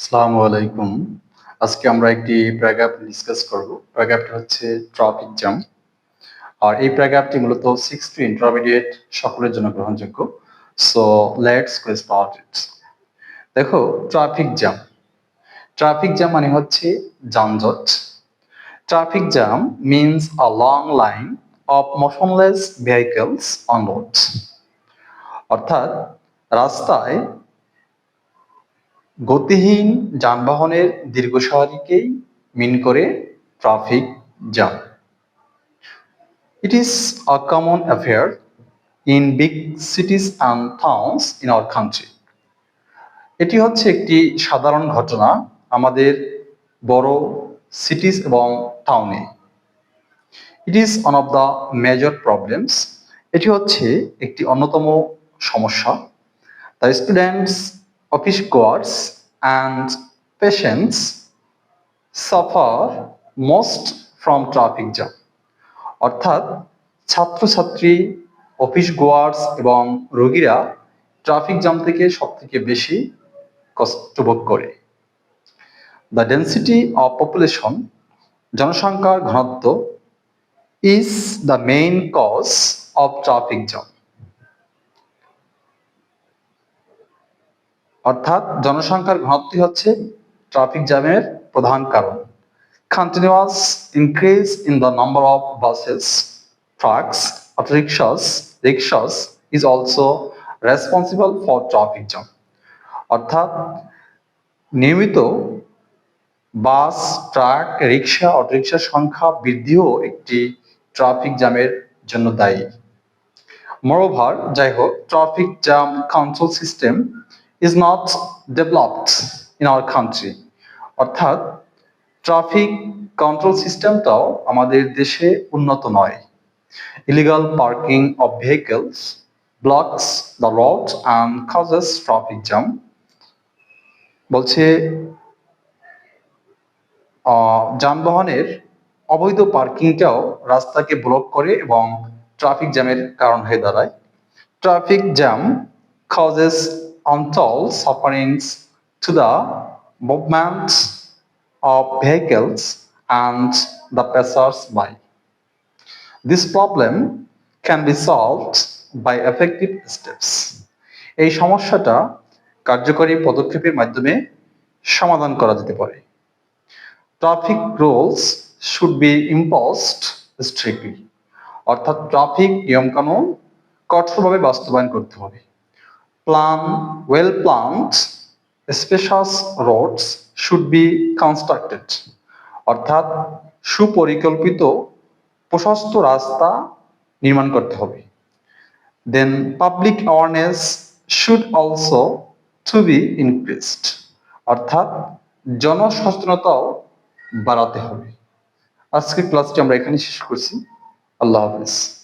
আসসালামু আলাইকুম। আজকে আমরা একটি প্যারাগ্রাফ ডিসকাস করব। প্যারাগ্রাফটি হচ্ছে ট্রাফিক জ্যাম আর এই প্যারাগ্রাফটি মূলত সিক্স টু ইন্টারমিডিয়েট সকলের জন্য গ্রহণযোগ্য। So let's go start it দেখো ট্রাফিক জ্যাম ট্রাফিক জ্যাম মানে হচ্ছে যানজট। Traffic jam means a long line of motionless vehicles on roads অর্থাৎ রাস্তায় গতিহীন যানবাহনের দীর্ঘ সারিকেই মিন করে traffic jam. It is a common affair in big cities and towns in our country এটি হচ্ছে একটি সাধারণ ঘটনা আমাদের বড় সিটিজ এবং টাউনে it is one of the major problems এটি হচ্ছে একটি অন্যতম সমস্যা। The students office goers and patients suffer most from traffic jam অর্থাৎ ছাত্রছাত্রী অফিস গোয়ার্স এবং রোগীরা ট্রাফিক জ্যাম থেকে সব থেকে বেশি কষ্ট ভোগ করে। দ্য ডেন্সিটি অফ পপুলেশন জনসংখ্যার ঘনত্ব is the main cause of traffic jam অর্থাৎ জনসংখ্যার ঘনত্বই হচ্ছে ট্রাফিক জ্যামের প্রধান কারণ। Continuous increase in the number of buses trucks rickshaws rickshaws is also responsible for traffic jam অর্থাৎ নিয়মিত বাস, ট্রাক, রিক্সা অটোরিক্সার সংখ্যা বৃদ্ধিও একটি ট্রাফিক জ্যামের জন্য দায়ী। মোরোভার যাই হোক traffic jam control system is not developed in our country অর্থাৎ ট্রাফিক কন্ট্রোল সিস্টেমটাও আমাদের দেশে উন্নত নয়। Illegal parking of vehicles blocks the road and causes traffic jam বলছে যানবাহনের অবৈধ পার্কিংটাও রাস্তাকে ব্লক করে এবং ট্রাফিক জ্যামের কারণ হয়ে দাঁড়ায়। Traffic jam causes untold sufferings to the movement of vehicles and the passers-by. This problem can be solved by effective steps. এই সমস্যাটা কার্যকরী পদক্ষেপের মাধ্যমে সমাধান করা যেতে পারে traffic rules should be imposed strictly অর্থাৎ ট্রাফিক নিয়মকানুন কঠোরভাবে বাস্তবায়ন করতে হবে plan well planned spacious roads should be constructed অর্থাৎ সুপরিকল্পিত প্রশস্ত রাস্তা নির্মাণ করতে হবে। Then public awareness should also to be increased অর্থাৎ জনসচেতনতাও বাড়াতে হবে। আজকের ক্লাসটি আমরা এখানে শেষ করছি। আল্লাহ হাফিজ।